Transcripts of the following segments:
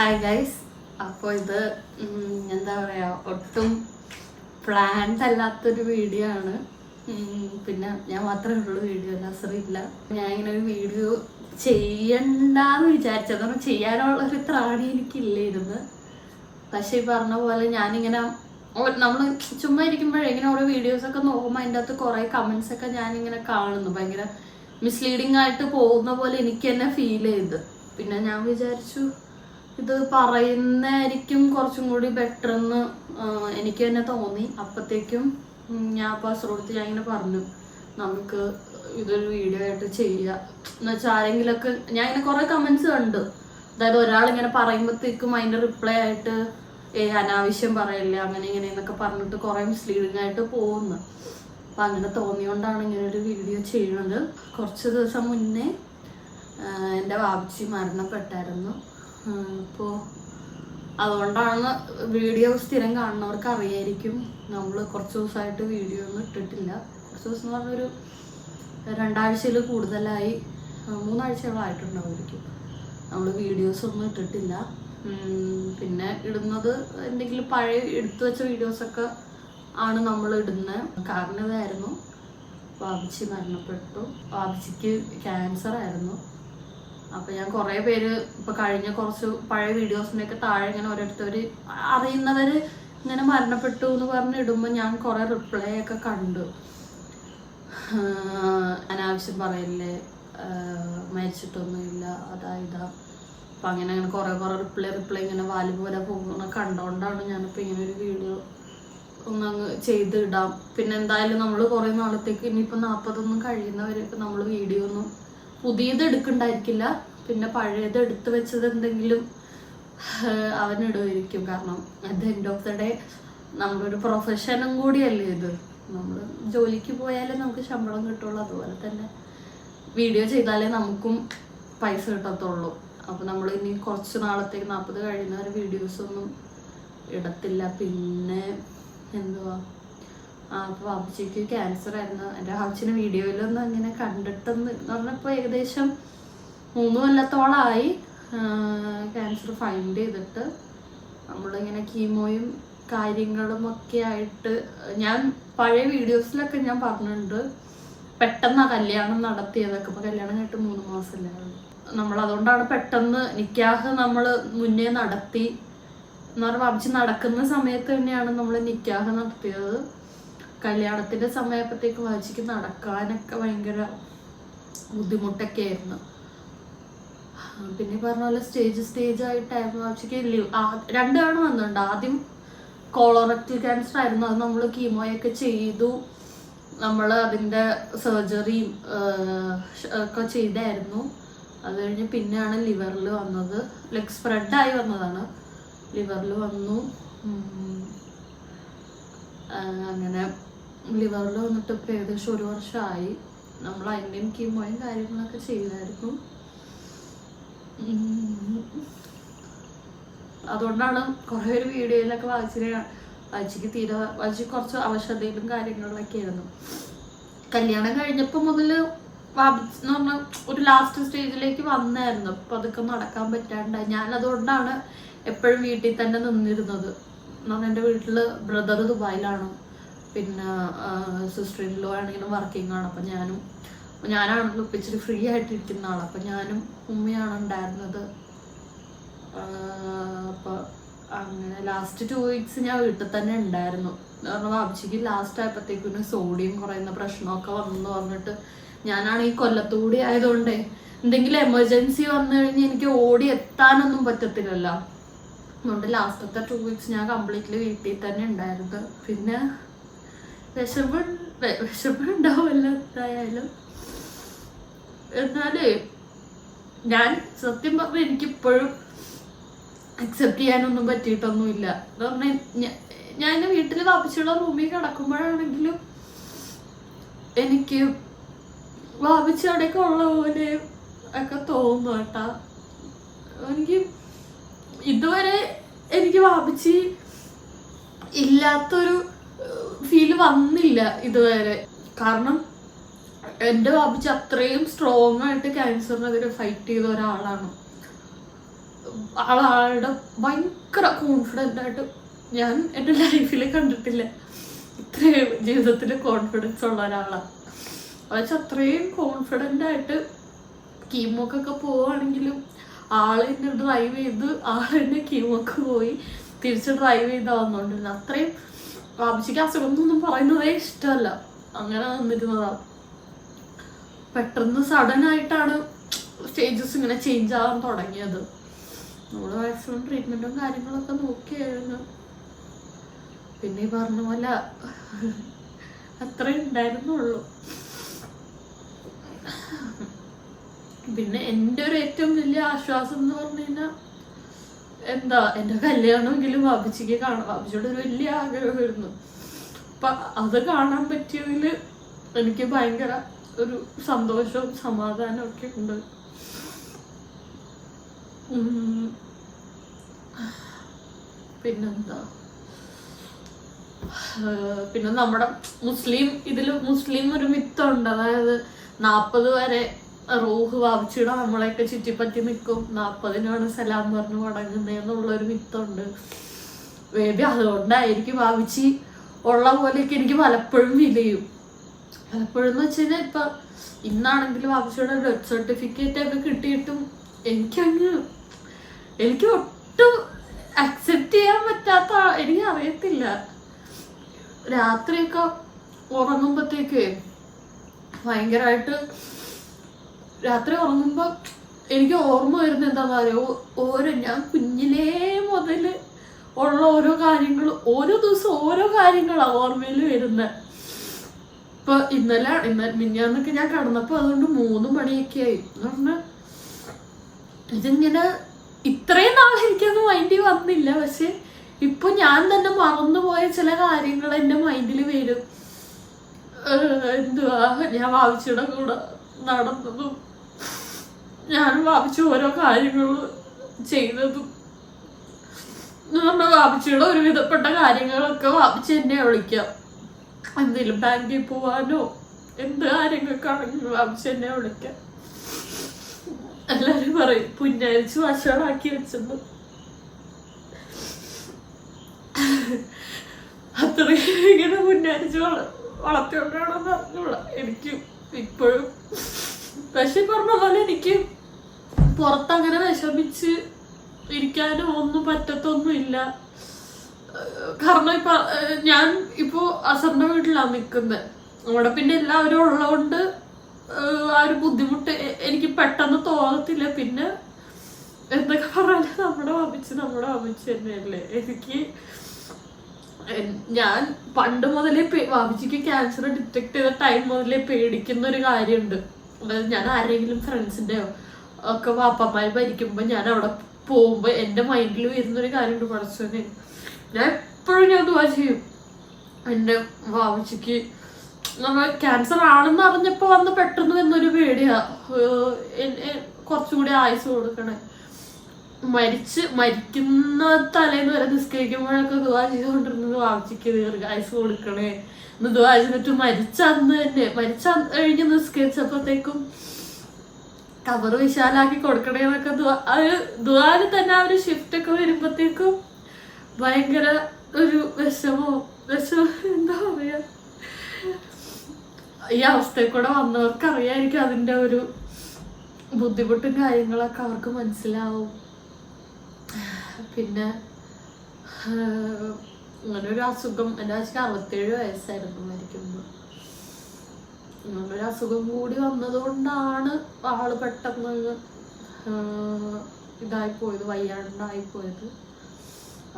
Hi guys അപ്പോൾ ഇത് എന്താ പറയുക ഒട്ടും പ്ലാൻഡ് അല്ലാത്തൊരു വീഡിയോ ആണ്. പിന്നെ ഞാൻ മാത്രമേ ഉള്ളൂ വീഡിയോ അല്ല ഞാൻ ഇങ്ങനെ ഒരു വീഡിയോ ചെയ്യണ്ടെന്ന് വിചാരിച്ചത്. ചെയ്യാനുള്ള ഒരു ത്രാണി എനിക്കില്ലായിരുന്നു പക്ഷെ ഈ പറഞ്ഞ പോലെ ഞാനിങ്ങനെ നമ്മൾ ചുമ്മാ ഇരിക്കുമ്പോഴേ ഇങ്ങനെ ഓരോ വീഡിയോസൊക്കെ നോക്കുമ്പോൾ അതിന്റെ അകത്ത് കുറേ കമൻസൊക്കെ ഞാനിങ്ങനെ കാണുന്നു. ഭയങ്കര മിസ്ലീഡിങ് ആയിട്ട് പോകുന്ന പോലെ എനിക്ക് തന്നെ ഫീൽ ചെയ്ത്. പിന്നെ ഞാൻ വിചാരിച്ചു ഇത് പറയുന്നതായിരിക്കും കുറച്ചും കൂടി ബെറ്റർ എന്ന് എനിക്ക് തന്നെ തോന്നി. അപ്പത്തേക്കും ഞാൻ അപ്പോൾ അസുഖത്ത് ഞാൻ ഇങ്ങനെ പറഞ്ഞു നമുക്ക് ഇതൊരു വീഡിയോ ആയിട്ട് ചെയ്യുക എന്ന് വെച്ചാൽ ആരെങ്കിലൊക്കെ ഞാൻ ഇങ്ങനെ കുറേ കമന്റ്സ് കണ്ട്. അതായത് ഒരാൾ ഇങ്ങനെ പറയുമ്പോഴത്തേക്കും അതിന്റെ റിപ്ലൈ ആയിട്ട് ഏ അനാവശ്യം പറയില്ല അങ്ങനെ ഇങ്ങനെ എന്നൊക്കെ പറഞ്ഞിട്ട് കുറെ മിസ്ലീഡിങ് ആയിട്ട് പോകുന്നു. അപ്പൊ അങ്ങനെ തോന്നിയോണ്ടാണ് ഇങ്ങനെ ഒരു വീഡിയോ ചെയ്യുന്നത് കുറച്ച് ദിവസം മുന്നേ എന്റെ വാപ്ചി മരണപ്പെട്ടായിരുന്നു. അപ്പോൾ അതുകൊണ്ടാണ് വീഡിയോ സ്ഥിരം കാണുന്നവർക്ക് അറിയായിരിക്കും. നമ്മൾ കുറച്ച് ദിവസമായിട്ട് വീഡിയോ ഒന്നും ഇട്ടിട്ടില്ല. കുറച്ച് ദിവസം എന്ന് പറഞ്ഞൊരു രണ്ടാഴ്ചയിൽ കൂടുതലായി മൂന്നാഴ്ചകളായിട്ടുണ്ടാവുമായിരിക്കും നമ്മൾ വീഡിയോസ് ഒന്നും ഇട്ടിട്ടില്ല. പിന്നെ ഇടുന്നത് എന്തെങ്കിലും പഴയ എടുത്തു വെച്ച വീഡിയോസൊക്കെ ആണ് നമ്മൾ ഇടുന്നത് കാരണം ഇതായിരുന്നു. വാപ്പിച്ചി മരണപ്പെട്ടു. വാപ്പിച്ചിക്ക് ക്യാൻസർ ആയിരുന്നു. അപ്പൊ ഞാൻ കുറെ പേര് ഇപ്പൊ കഴിഞ്ഞ കുറച്ച് പഴയ വീഡിയോസിനൊക്കെ താഴെ ഇങ്ങനെ ഓരോരുത്തര് അറിയുന്നവര് ഇങ്ങനെ മരണപ്പെട്ടു എന്ന് പറഞ്ഞ് ഇടുമ്പോ ഞാൻ കുറെ റിപ്ലൈ ഒക്കെ കണ്ടു. അനാവശ്യം പറയില്ലേ? മരിച്ചിട്ടൊന്നുമില്ല. അതാ ഇതാ. അപ്പൊ അങ്ങനെ അങ്ങനെ കുറെ കുറെ റിപ്ലൈ റിപ്ലൈ ഇങ്ങനെ വാൽ പോലെ പോകുന്ന കണ്ടോണ്ടാണ് ഞാനിപ്പോ ഇങ്ങനെ ഒരു വീഡിയോ ഒന്നങ്ങ് ചെയ്ത് ഇടാം പിന്നെ എന്തായാലും നമ്മൾ കുറെ നാളത്തേക്ക് ഇനിയിപ്പോ നാൽപ്പതൊന്നും കഴിയുന്നവരൊക്കെ നമ്മൾ വീഡിയോ ഒന്നും പുതിയത് എടുക്കണ്ടായിരിക്കില്ല. പിന്നെ പഴയത് എടുത്തു വെച്ചത് എന്തെങ്കിലും അവനിടുമായിരിക്കും. കാരണം അത് എൻഡ് ഓഫ് ദ ഡേ നമ്മളൊരു പ്രൊഫഷനും കൂടിയല്ലേ ഇത്. നമ്മൾ ജോലിക്ക് പോയാലേ നമുക്ക് ശമ്പളം കിട്ടുള്ളൂ. അതുപോലെ തന്നെ വീഡിയോ ചെയ്താലേ നമുക്കും പൈസ കിട്ടത്തുള്ളൂ. അപ്പൊ നമ്മൾ ഇനി കുറച്ച് നാളത്തേക്ക് നാൽപ്പത് വീഡിയോസ് ഒന്നും ഇടത്തില്ല. പിന്നെ എന്തുവാ? അപ്പൊ വാപ്പച്ചിക്ക് ക്യാൻസർ ആയിരുന്നു. എന്റെ വാപ്പച്ചിനെ വീഡിയോയിലൊന്നും അങ്ങനെ കണ്ടിട്ടെന്ന് എന്ന് പറഞ്ഞപ്പോൾ ഏകദേശം മൂന്ന് കൊല്ലത്തോളമായി ക്യാൻസർ ഫൈൻഡ് ചെയ്തിട്ട്. നമ്മളിങ്ങനെ കീമോയും കാര്യങ്ങളും ഒക്കെ ആയിട്ട് ഞാൻ പഴയ വീഡിയോസിലൊക്കെ ഞാൻ പറഞ്ഞിട്ടുണ്ട്. പെട്ടെന്ന് കല്യാണം നടത്തിയതൊക്കെ. ഇപ്പൊ കല്യാണം കഴിഞ്ഞിട്ട് മൂന്ന് മാസമല്ലേ നമ്മൾ അതുകൊണ്ടാണ് പെട്ടെന്ന് നിക്കാഹ് നമ്മൾ മുന്നേ നടത്തി. എന്ന് പറഞ്ഞാൽ അമ്മച്ചി നടക്കുന്ന സമയത്ത് തന്നെയാണ് നമ്മൾ നിക്കാഹ് നടത്തിയത്. കല്യാണത്തിന്റെ സമയപ്പത്തേക്ക് വാച്ചിക്ക് നടക്കാനൊക്കെ ഭയങ്കര ബുദ്ധിമുട്ടൊക്കെ ആയിരുന്നു പിന്നെ പറഞ്ഞ പോലെ സ്റ്റേജ് സ്റ്റേജ് ആയിട്ടായിരുന്നു വാച്ചിക്ക് രണ്ട് തവണ വന്നിട്ടുണ്ട്. ആദ്യം കോളോറക്ടൽ ക്യാൻസർ ആയിരുന്നു. അത് നമ്മൾ കീമോയൊക്കെ ചെയ്തു. നമ്മൾ അതിന്റെ സർജറിയും ഒക്കെ ചെയ്തായിരുന്നു. അത് കഴിഞ്ഞ് പിന്നെയാണ് ലിവറിൽ വന്നത്. ലൈക്ക് സ്പ്രെഡായി വന്നതാണ്. ലിവറിൽ വന്നു. അങ്ങനെ ലിവറിൽ വന്നിട്ട് ഇപ്പം ഏകദേശം ഒരു വർഷമായി നമ്മൾ അതിന്റെയും കീമോയും കാര്യങ്ങളൊക്കെ ചെയ്തായിരുന്നു അതുകൊണ്ടാണ് കുറേ ഒരു വീഡിയോയിലൊക്കെ വായിച്ചിന് വായിച്ചിക്ക് തീരെ വായിച്ച് കുറച്ച് അവശതയിലും കാര്യങ്ങളിലൊക്കെ ആയിരുന്നു. കല്യാണം കഴിഞ്ഞപ്പോൾ മുതൽ എന്ന് പറഞ്ഞാൽ ഒരു ലാസ്റ്റ് സ്റ്റേജിലേക്ക് വന്നായിരുന്നു. അപ്പം അതൊക്കെ നടക്കാൻ പറ്റാണ്ടായി. ഞാൻ അതുകൊണ്ടാണ് എപ്പോഴും വീട്ടിൽ തന്നെ നിന്നിരുന്നത്. എന്ന് പറഞ്ഞാൽ എന്റെ വീട്ടിൽ ബ്രദർ ദുബായിലാണ്. പിന്നെ സിസ്റ്റർ ഇൻ ലോ ആണെങ്കിലും വർക്കിംഗ് ആണ്. അപ്പം ഞാനും ഞാനാണെങ്കിലും ഇപ്പം ഫ്രീ ആയിട്ടിരിക്കുന്ന ആളാണ് അപ്പം ഞാനും ഉമ്മയാണ് ഉണ്ടായിരുന്നത്. അപ്പോൾ അങ്ങനെ ലാസ്റ്റ് ടു വീക്സ് ഞാൻ വീട്ടിൽ തന്നെ ഉണ്ടായിരുന്നു. കാരണം വാപ്പിച്ചിക്ക് ലാസ്റ്റ് ആയപ്പോഴത്തേക്കും സോഡിയം കുറയുന്ന പ്രശ്നമൊക്കെ വന്നു പറഞ്ഞിട്ട് ഞാനാണ് ഈ കൊല്ലത്തൂടി ആയതുകൊണ്ട് എന്തെങ്കിലും എമർജൻസി വന്നു കഴിഞ്ഞാൽ എനിക്ക് ഓടി എത്താനൊന്നും പറ്റത്തില്ലല്ലോ. അതുകൊണ്ട് ലാസ്റ്റത്തെ ടു വീക്സ് ഞാൻ കംപ്ലീറ്റ്ലി വീട്ടിൽ തന്നെ ഉണ്ടായിരുന്നു. പിന്നെ വിശപ്പ് വിശപ്പ് ഉണ്ടാവുമല്ലോ എന്തായാലും എന്നാലേ ഞാൻ സത്യം പറഞ്ഞ എനിക്കിപ്പോഴും അക്സെപ്റ്റ് ചെയ്യാനൊന്നും പറ്റിയിട്ടൊന്നുമില്ല. എന്ന് പറഞ്ഞാൽ ഞാൻ വീട്ടിൽ വാപ്പിച്ചുള്ള റൂമിൽ കിടക്കുമ്പോഴാണെങ്കിലും എനിക്ക് വാപ്പിച്ച് അവിടേക്ക് ഉള്ള പോലെ ഒക്കെ തോന്നുന്നു കേട്ടാ. എനിക്ക് ഇതുവരെ എനിക്ക് വാപ്പിച്ച് ഇല്ലാത്തൊരു ഫീൽ വന്നില്ല ഇതുവരെ. കാരണം എന്റെ ബാബിച്ച് അത്രയും സ്ട്രോങ് ആയിട്ട് ക്യാൻസറിനെതിരെ ഫൈറ്റ് ചെയ്ത ഒരാളാണ്. ആളാളുടെ ഭയങ്കര കോൺഫിഡന്റ് ആയിട്ട് ഞാൻ എന്റെ ലൈഫിൽ കണ്ടിട്ടില്ല. ഇത്രയും ജീവിതത്തിൽ കോൺഫിഡൻസ് ഉള്ള ഒരാളാണ് എന്നുവെച്ചാൽ അത്രയും കോൺഫിഡന്റ് ആയിട്ട് കീമോക്കൊക്കെ പോവുകയാണെങ്കിലും ആൾ എന്നെ ഡ്രൈവ് ചെയ്ത് ആൾ എന്നെ കീമോക്ക് പോയി തിരിച്ച് ഡ്രൈവ് ചെയ്താ വന്നോണ്ടിരുന്നത് അത്രയും ബാബുജിക്ക് അസുഖം എന്നൊന്നും പറയുന്നതേ ഇഷ്ടമല്ല. അങ്ങനെ നിന്നിരുന്നതാ. പെട്ടെന്ന് സഡൻ ആയിട്ടാണ് സ്റ്റേജസ് ഇങ്ങനെ ചേഞ്ച് ആവാൻ തുടങ്ങിയത്. നമ്മൾ മാക്സിമം ട്രീറ്റ്മെന്റും കാര്യങ്ങളൊക്കെ നോക്കിയായിരുന്നു. പിന്നെ ഈ പറഞ്ഞ പോലെ അത്രേ ഉണ്ടായിരുന്നുള്ളൂ. പിന്നെ എന്റെ ഒരു ഏറ്റവും വലിയ ആശ്വാസം എന്ന് പറഞ്ഞു കഴിഞ്ഞാൽ എന്താ എന്റെ കല്യാണമെങ്കിലും ബാബിച്ചിക്ക് കാണാം. ബാബുച്ചിയുടെ ഒരു വലിയ ആഗ്രഹമായിരുന്നു. അപ്പൊ അത് കാണാൻ പറ്റിയതിൽ എനിക്ക് ഭയങ്കര ഒരു സന്തോഷവും സമാധാനവും ഒക്കെ ഉണ്ട്. പിന്നെന്താ? പിന്നെ നമ്മുടെ മുസ്ലിം ഇതിൽ മുസ്ലിം ഒരു മിത്തുണ്ട് അതായത് നാപ്പത് വരെ റൂഹ് വാവിച്ചിട നമ്മളെയൊക്കെ ചുറ്റിപ്പറ്റി നിൽക്കും നാൽപ്പതിനാണ് സലാം പറഞ്ഞ് മടങ്ങുന്നത് എന്നുള്ള ഒരു വേബി അതുകൊണ്ടായിരിക്കും വാവിച്ചി ഉള്ള പോലെയൊക്കെ എനിക്ക് പലപ്പോഴും വിലയും പലപ്പോഴും എന്ന് വെച്ച് കഴിഞ്ഞാൽ ഇപ്പൊ ഇന്നാണെങ്കിലും വാവിച്ചിയുടെ ഡെത്ത് സർട്ടിഫിക്കറ്റ് ഒക്കെ കിട്ടിയിട്ടും എനിക്കങ്ങ് എനിക്ക് ഒട്ടും അക്സെപ്റ്റ് ചെയ്യാൻ പറ്റാത്ത എനിക്ക് അറിയത്തില്ല രാത്രിയൊക്കെ ഉറങ്ങുമ്പോഴത്തേക്ക് ഭയങ്കരമായിട്ട് രാത്രി ഉറങ്ങുമ്പോ എനിക്ക് ഓർമ്മ വരുന്ന എന്താണെന്ന് അറിയോ ഓരോ ഞാൻ കുഞ്ഞിലേ മുതൽ ഉള്ള ഓരോ കാര്യങ്ങളും ഓരോ ദിവസം ഓരോ കാര്യങ്ങളാണ് ഓർമ്മയിൽ വരുന്നത് ഇപ്പൊ ഇന്നലെ ഇന്നലെ മിന്നാന്നൊക്കെ ഞാൻ കടന്നപ്പോ അതുകൊണ്ട് മൂന്ന് മണിയൊക്കെ ആയി എന്ന് പറഞ്ഞാൽ ഇതിങ്ങനെ ഇത്രയും നാൾ എനിക്കത് മൈൻഡിൽ വന്നില്ല. പക്ഷെ ഇപ്പൊ ഞാൻ തന്നെ മറന്നുപോയ ചില കാര്യങ്ങൾ എന്റെ മൈൻഡിൽ വരും. എന്തുവാ? ഞാൻ വാവിച്ചിയുടെ കൂടെ നടന്നതും ഞാൻ വാപിച്ച ഓരോ കാര്യങ്ങൾ ചെയ്തതും. നമ്മുടെ വാവിച്ചിയുടെ ഒരു വിധപ്പെട്ട കാര്യങ്ങളൊക്കെ വാവിച്ച് എന്നെ വിളിക്കാം. എന്തെങ്കിലും ബാങ്കിൽ പോവാനോ എന്ത് കാര്യങ്ങൾക്കാണെങ്കിലും വാവിച്ച് എന്നെ വിളിക്കാം. എല്ലാരും പറയും പുന്നരിച്ച് വഷളാക്കി വെച്ചത്. അത്രയും ഇങ്ങനെ പുന്നരിച്ച് വള വളർത്തിയോണ്ടാണെന്ന് അറിഞ്ഞൂടാ. എനിക്ക് ഇപ്പോഴും. പക്ഷെ പറഞ്ഞ പോലെ എനിക്ക് പുറത്തങ്ങനെ വിഷമിച്ച് ഇരിക്കാനും ഒന്നും പറ്റത്തൊന്നുമില്ല കാരണം ഇപ്പൊ ഞാൻ ഇപ്പോ അസറിന്റെ വീട്ടിലാണ് നിൽക്കുന്നത് അവിടെ പിന്നെ എല്ലാവരും ഉള്ളതുകൊണ്ട് ആ ഒരു ബുദ്ധിമുട്ട് എനിക്ക് പെട്ടെന്ന് തോന്നത്തില്ല. പിന്നെ എന്തൊക്കെ പറഞ്ഞാലും നമ്മുടെ വാമിച്ച് നമ്മുടെ വാമിച്ച് തന്നെയല്ലേ. എനിക്ക് ഞാൻ പണ്ട് മുതലേ വാമിച്ചിക്ക് ക്യാൻസർ ഡിറ്റക്ട് ചെയ്ത ടൈം മുതലേ പേടിക്കുന്ന ഒരു കാര്യമുണ്ട് ഞാൻ ആരെങ്കിലും ഫ്രണ്ട്സിന്റെയോ ഒക്കെ വാപ്പന്മാര് ഭരിക്കുമ്പോ ഞാൻ അവിടെ പോകുമ്പോ എന്റെ മൈൻഡിൽ വരുന്നൊരു കാര്യമുണ്ട് പഠിച്ചോനെ ഞാൻ എപ്പോഴും ഞാൻ ദുവാ ചെയ്യും. എന്റെ വാവച്ചിക്ക് നമ്മൾ ക്യാൻസർ ആണെന്ന് അറിഞ്ഞപ്പോ വന്ന് പെട്ടെന്ന് വന്നൊരു പേടിയാ. കുറച്ചും കൂടി ആയുസ് കൊടുക്കണേ. മരിച്ച് മരിക്കുന്ന തലേന്ന് വരെ നിസ്കരിക്കുമ്പോഴൊക്കെ ദുവാ ചെയ്തുകൊണ്ടിരുന്നത് ദീർഘ ആയുസ് കൊടുക്കണേ. എന്ന് ദുവാ ചെയ്തിട്ട് മരിച്ച അന്ന് തന്നെ. മരിച്ച കഴിഞ്ഞ് നിസ്കരിച്ചപ്പോഴത്തേക്കും കവർ വിശാലാക്കി കൊടുക്കണേ എന്നൊക്കെ ദുവാൽ തന്നെ ആ ഒരു ഷിഫ്റ്റ് ഒക്കെ വരുമ്പോഴത്തേക്കും ഭയങ്കര ഒരു വിഷമോ വിഷമോ എന്താ പറയാ? ഈ അവസ്ഥയിൽ കൂടെ വന്നവർക്ക് അറിയായിരിക്കും അതിന്റെ ഒരു ബുദ്ധിമുട്ടും കാര്യങ്ങളൊക്കെ അവർക്ക് മനസ്സിലാവും. പിന്നെ അങ്ങനെ ഒരു അസുഖം എന്റെ അച്ഛൻ അറുപത്തേഴ് വയസ്സായിരുന്നു മരിക്കുമ്പോൾ. അങ്ങനെ ഒരു അസുഖം കൂടി വന്നതുകൊണ്ടാണ് ആൾ പെട്ടെന്ന് ഇതായിപ്പോയത് ഇതായി പോയത് വയ്യാണ്ടായി പോയത്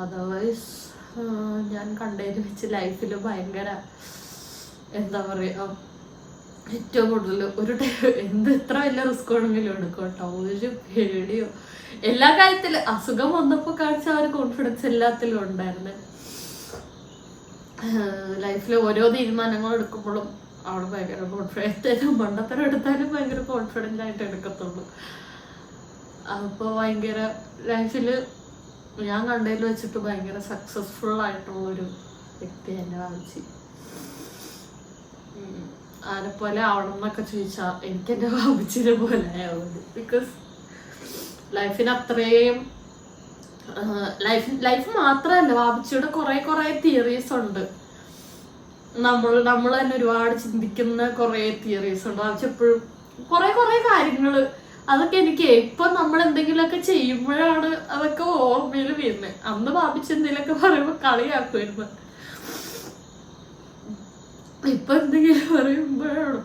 അതർവൈസ് ഞാൻ കണ്ടതിൽ വെച്ച് ലൈഫിൽ ഭയങ്കര എന്താ പറയുക ഏറ്റവും കൂടുതൽ ഒരു എന്ത് എത്ര വലിയ റിസ്ക് വേണമെങ്കിലും എടുക്കും കേട്ടോ. ഒരു പേടിയോ എല്ലാ കാര്യത്തിലും അസുഖം വന്നപ്പോൾ കാണിച്ച ആ ഒരു കോൺഫിഡൻസ് എല്ലാത്തിലും ഉണ്ടായിരുന്നു. ലൈഫിൽ ഓരോ തീരുമാനങ്ങൾ എടുക്കുമ്പോഴും അവൾ ഭയങ്കര കോൺഫിഡൻസ് മണ്ടത്തരം എടുത്താലും ഭയങ്കര കോൺഫിഡന്റ് ആയിട്ട് എടുക്കത്തുള്ളൂ. അപ്പോൾ ഭയങ്കര ലൈഫിൽ ഞാൻ കണ്ടതിൽ വെച്ചിട്ട് ഭയങ്കര സക്സസ്ഫുൾ ആയിട്ടുള്ള ഒരു വ്യക്തി എന്നെ വാങ്ങിച്ചു. ആരെ പോലെ ആവണം എന്നൊക്കെ ചോദിച്ചാ എനിക്ക് എന്റെ വാങ്ങിച്ചിനെ പോലെ ബിക്കോസ് ലൈഫിന് അത്രയും ലൈഫ് ലൈഫ് മാത്രമല്ല വാബിച്ചിയുടെ കുറെ കുറെ തിയറീസ് ഉണ്ട്. നമ്മൾ നമ്മൾ തന്നെ ഒരുപാട് ചിന്തിക്കുന്ന കുറെ തിയറീസ് ഉണ്ട്. വാപ്പിച്ച് എപ്പോഴും കുറെ കുറെ കാര്യങ്ങൾ അതൊക്കെ എനിക്ക് ഇപ്പൊ നമ്മൾ എന്തെങ്കിലുമൊക്കെ ചെയ്യുമ്പോഴാണ് അതൊക്കെ ഓർമ്മയിൽ വരുന്നത് അന്ന് വാപ്പിച്ച് എന്തെങ്കിലുമൊക്കെ പറയുമ്പോ കളിയാക്കുമായിരുന്നു. ഇപ്പൊ എന്തെങ്കിലും പറയുമ്പോഴാണ്.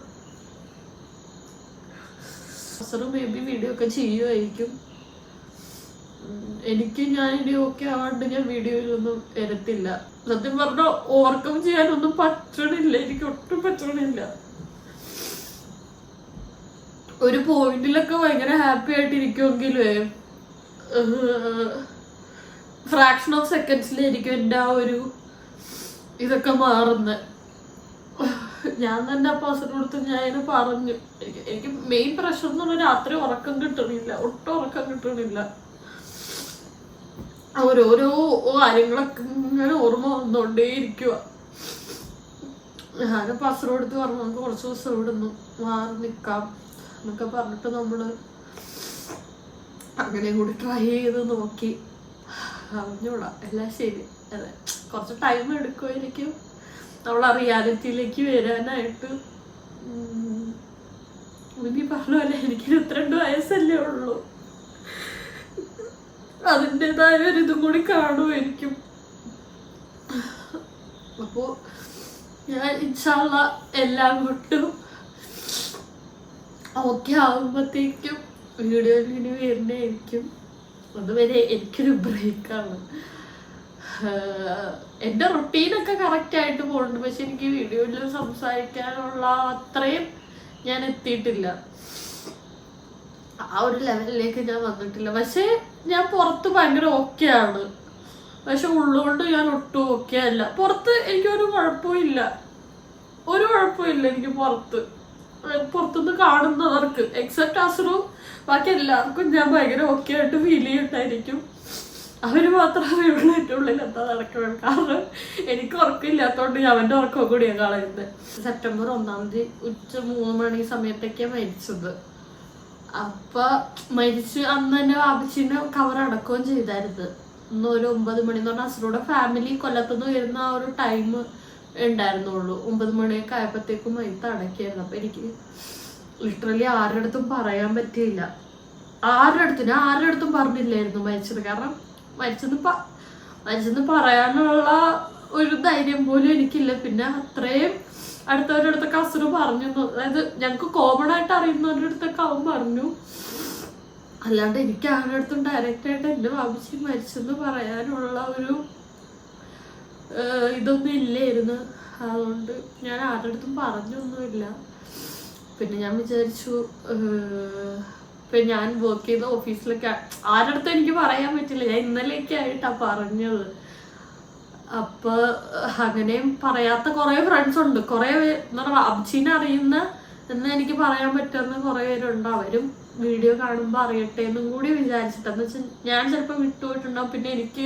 മേ ബി വീഡിയോ ഒക്കെ ചെയ്യുമായിരിക്കും. എനിക്ക് ഞാൻ ഇനി ഓക്കെ ആവാണ്ട് ഞാൻ വീഡിയോയിലൊന്നും വരത്തില്ല. സത്യം പറഞ്ഞ ഓവർകം ചെയ്യാനൊന്നും പറ്റണില്ല. എനിക്ക് ഒട്ടും പറ്റണില്ല. ഒരു പോയിന്റിലൊക്കെ ഭയങ്കര ഹാപ്പി ആയിട്ടിരിക്കുമെങ്കിലേ ഫ്രാക്ഷൻ ഓഫ് സെക്കൻഡ്സിലായിരിക്കും എന്റെ ആ ഒരു ഇതൊക്കെ മാറുന്നത് ഞാൻ തന്നെ ആ പേഴ്സൺ കൊടുത്ത് ഞാൻ അതിനെ പറഞ്ഞു. എനിക്ക് മെയിൻ പ്രശ്നം എന്ന് പറഞ്ഞാൽ രാത്രി ഉറക്കം കിട്ടണില്ല. ഒട്ടും ഉറക്കം കിട്ടണില്ല. ഓരോരോ കാര്യങ്ങളൊക്കെ ഇങ്ങനെ ഓർമ്മ വന്നുകൊണ്ടേയിരിക്കുക ഞാൻ പസറ് കൊടുത്ത് പറഞ്ഞു നമുക്ക് കുറച്ച് ദിവസം ഇവിടെ നിന്ന് മാറി നിൽക്കാം എന്നൊക്കെ പറഞ്ഞിട്ട് നമ്മൾ അങ്ങനെ കൂടി ട്രൈ ചെയ്ത് നോക്കി. അറിഞ്ഞൂടാ എല്ലാം ശരി. അതെ കുറച്ച് ടൈം എടുക്കുമായിരിക്കും നമ്മൾ റിയാലിറ്റിയിലേക്ക് വരാനായിട്ട്. ഇനി പറഞ്ഞ പോലെ എനിക്ക് ഇരുപത്തിരണ്ട് വയസ്സല്ലേ ഉള്ളൂ. അതിന്റെതായ ഒരു ഇതും കൂടി കാണുമായിരിക്കും. അപ്പോ ഞാൻ ഇൻഷാള്ള എല്ലാം കൊണ്ടും ഓക്കെ ആകുമ്പോഴത്തേക്കും വീഡിയോയിൽ ഇനി വരുന്നതായിരിക്കും. അതുവരെ എനിക്കൊരു ബ്രേക്കാണ് എന്റെ റൊട്ടീനൊക്കെ കറക്റ്റ് ആയിട്ട് പോകുന്നുണ്ട് പക്ഷെ എനിക്ക് വീഡിയോയിൽ സംസാരിക്കാനുള്ള അത്രയും ഞാൻ എത്തിയിട്ടില്ല. ആ ഒരു ലെവലിലേക്ക് ഞാൻ വന്നിട്ടില്ല. പക്ഷെ ഞാൻ പുറത്ത് ഭയങ്കര ഓക്കെ ആണ് പക്ഷെ ഉള്ളുകൊണ്ട് ഞാൻ ഒട്ടും ഓക്കെ അല്ല. പുറത്ത് എനിക്കൊരു കുഴപ്പമില്ല ഒരു കുഴപ്പമില്ല എനിക്ക് പുറത്ത്. പുറത്തുനിന്ന് കാണുന്നവർക്ക് എക്സെപ്റ്റ് അസുറു. ബാക്കി എല്ലാവർക്കും ഞാൻ ഭയങ്കര ഓക്കെ ആയിട്ട് ഫീൽ ചെയ്യുന്നുണ്ടായിരിക്കും അവർ മാത്രമേ ഇവിടെ എന്റെ ഉള്ളിൽ എന്താ നടക്കുന്നത്. കാരണം എനിക്ക് ഉറക്കമില്ലാത്തതുകൊണ്ട് ഞാൻ അവന്റെ ഉറക്കം കൂടിയാണ് കളയുന്നത്. സെപ്റ്റംബർ ഒന്നാം തീയതി ഉച്ച മൂന്ന് മണി സമയത്തൊക്കെയാണ് മരിച്ചത്. അപ്പൊ മരിച്ച് അന്ന് തന്നെ വാപ്പച്ചിനെ കവർ അടക്കുകയും ചെയ്തായിരുന്നു. ഇന്ന് ഒരു ഒമ്പത് മണി എന്ന് പറഞ്ഞാൽ അസുറയുടെ ഫാമിലി കൊല്ലത്തുനിന്ന് വരുന്ന ആ ഒരു ടൈം ഉണ്ടായിരുന്നുള്ളൂ. ഒമ്പത് മണിയൊക്കെ ആയപ്പോഴത്തേക്കും മൈത്ത് അടക്കിയായിരുന്നു അപ്പൊ എനിക്ക് ലിറ്ററലി ആരുടെ അടുത്തും പറയാൻ പറ്റിയില്ല. ആരുടെ അടുത്തും? ഞാൻ ആരുടെ അടുത്തും പറഞ്ഞില്ലായിരുന്നു മരിച്ചത്. കാരണം മരിച്ചെന്ന് പ മരിച്ചെന്ന് പറയാനുള്ള ഒരു ധൈര്യം പോലും എനിക്കില്ല. പിന്നെ അത്രയും അടുത്തവരുടെ അടുത്തൊക്കെ അസുറ് പറഞ്ഞു അതായത് ഞങ്ങൾക്ക് കോമൺ ആയിട്ട് അറിയുന്നവരുടെ അടുത്തൊക്കെ അവൻ പറഞ്ഞു. അല്ലാണ്ട് എനിക്ക് ആരുടെ അടുത്തും ഡയറക്റ്റ് ആയിട്ട് എന്റെ വാപിച്ചി മരിച്ചെന്ന് പറയാനുള്ള ഒരു ഇതൊന്നും ഇല്ലായിരുന്നു. അതുകൊണ്ട് ഞാൻ ആരുടെ അടുത്തും പറഞ്ഞൊന്നുമില്ല. പിന്നെ ഞാൻ വിചാരിച്ചു ഇപ്പൊ ഞാൻ വർക്ക് ചെയ്ത ഓഫീസിലൊക്കെ ആരുടെ അടുത്തും എനിക്ക് പറയാൻ പറ്റില്ല. ഞാൻ ഇന്നലെയൊക്കെ ആയിട്ടാ പറഞ്ഞത്. അപ്പൊ അങ്ങനെയും പറയാത്ത കുറെ ഫ്രണ്ട്സ് ഉണ്ട്. കൊറേ എന്താ പറയുക അബ്ജീനെ അറിയുന്ന എന്ന് എനിക്ക് പറയാൻ പറ്റുന്ന കുറെ പേരുണ്ട്. അവരും വീഡിയോ കാണുമ്പോൾ അറിയട്ടെ എന്നും കൂടി വിചാരിച്ചിട്ടെന്ന് വെച്ചാൽ ഞാൻ ചിലപ്പോൾ വിട്ടുപോയിട്ടുണ്ടാവും. പിന്നെ എനിക്ക്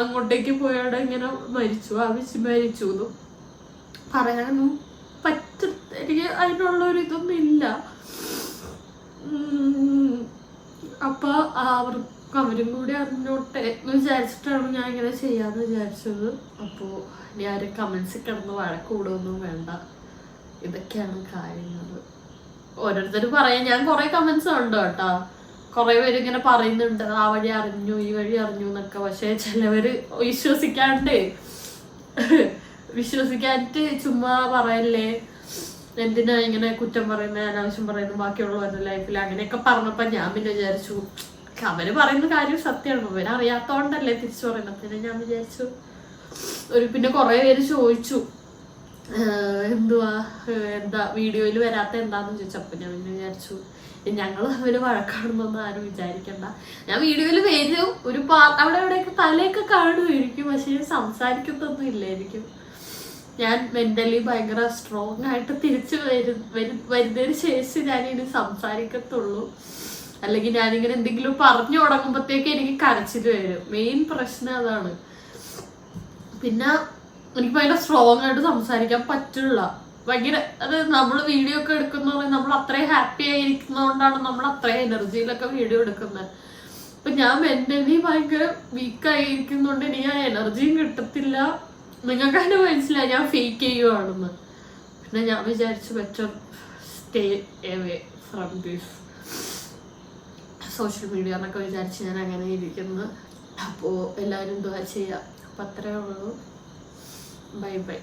അങ്ങോട്ടേക്ക് പോയാടെ ഇങ്ങനെ മരിച്ചു. ആവശ്യ മരിച്ചു എന്നും പറയാനൊന്നും പറ്റ എനിക്ക് അതിനുള്ള ഒരു ഇതൊന്നും ഇല്ല. അപ്പൊ അപ്പൊ അവരും കൂടി അറിഞ്ഞോട്ടെ എന്ന് വിചാരിച്ചിട്ടാണ് ഞാൻ ഇങ്ങനെ ചെയ്യാന്ന് വിചാരിച്ചത്. അപ്പോ ഇനി ആരും കമന്റ്സ് കിടന്ന് വഴക്കൂടൊന്നും വേണ്ട. ഇതൊക്കെയാണ് കാര്യങ്ങൾ ഓരോരുത്തർ പറയാൻ ഞാൻ കുറെ കമന്റ്സ് ഉണ്ട് കേട്ടോ. കുറെ പേര് ഇങ്ങനെ പറയുന്നുണ്ട്. ആ വഴി അറിഞ്ഞു ഈ വഴി അറിഞ്ഞു എന്നൊക്കെ. പക്ഷെ ചിലവര് വിശ്വസിക്കാണ്ട് വിശ്വസിക്കാണ്ട് ചുമ്മാ പറയല്ലേ? എന്തിനാ ഇങ്ങനെ കുറ്റം പറയുന്നത് അനാവശ്യം പറയുന്നത് ബാക്കിയുള്ളവരുടെ ലൈഫിൽ അങ്ങനെയൊക്കെ പറഞ്ഞപ്പോ ഞാൻ പിന്നെ വിചാരിച്ചു അവർ പറയുന്ന കാര്യം സത്യമാണ്. അവരറിയാത്തോണ്ടല്ലേ തിരിച്ചു പറയുന്നത്. പിന്നെ ഞാൻ വിചാരിച്ചു ഒരു പിന്നെ കുറെ പേര് ചോദിച്ചു "ഏഹ്, എന്തുവാ എന്താ വീഡിയോയിൽ വരാത്ത എന്താന്ന് ചോദിച്ചപ്പോ ഞാൻ പിന്നെ വിചാരിച്ചു ഞങ്ങൾ തമ്മിൽ വഴക്കാണെന്നൊന്നും ആരും വിചാരിക്കണ്ട. ഞാൻ വീഡിയോയിൽ വരും. ഒരു പാ അവിടെ എവിടെയൊക്കെ തലയൊക്കെ കാണുമായിരിക്കും. പക്ഷെ ഞാൻ സംസാരിക്കത്തൊന്നും ഇല്ലായിരിക്കും. ഞാൻ മെന്റലി ഭയങ്കര സ്ട്രോങ് ആയിട്ട് തിരിച്ചു വരും- വരുന്നതിന് ശേഷം ഞാൻ ഇനി സംസാരിക്കത്തുള്ളൂ. അല്ലെങ്കിൽ ഞാനിങ്ങനെ എന്തെങ്കിലും പറഞ്ഞു തുടങ്ങുമ്പോഴത്തേക്ക് എനിക്ക് കരച്ചിൽ വരും. മെയിൻ പ്രശ്നം അതാണ്. പിന്നെ എനിക്ക് ഭയങ്കര സ്ട്രോങ് ആയിട്ട് സംസാരിക്കാൻ പറ്റില്ല. ഭയങ്കര അത് നമ്മൾ വീഡിയോ ഒക്കെ എടുക്കുന്ന നമ്മൾ അത്രയും ഹാപ്പി ആയിരിക്കുന്നതുകൊണ്ടാണ് നമ്മൾ അത്രയും എനർജിയിലൊക്കെ വീഡിയോ എടുക്കുന്നത്. അപ്പൊ ഞാൻ മെന്റലി ഭയങ്കര വീക്കായിരിക്കുന്നോണ്ട് എനിക്ക് ആ എനർജിയും കിട്ടത്തില്ല. നിങ്ങൾക്ക് തന്നെ മനസ്സിലായി ഞാൻ ഫേക്ക് ചെയ്യുവാണെന്ന്. പിന്നെ ഞാൻ വിചാരിച്ചു better stay away from this social media എന്നൊക്കെ വിചാരിച്ച് ഞാൻ അങ്ങനെ ഇരിക്കുന്നത് അപ്പോൾ എല്ലാവരും എന്തുവാ ചെയ്യുക അപ്പം അത്രേ ഉള്ളൂ. Bye bye.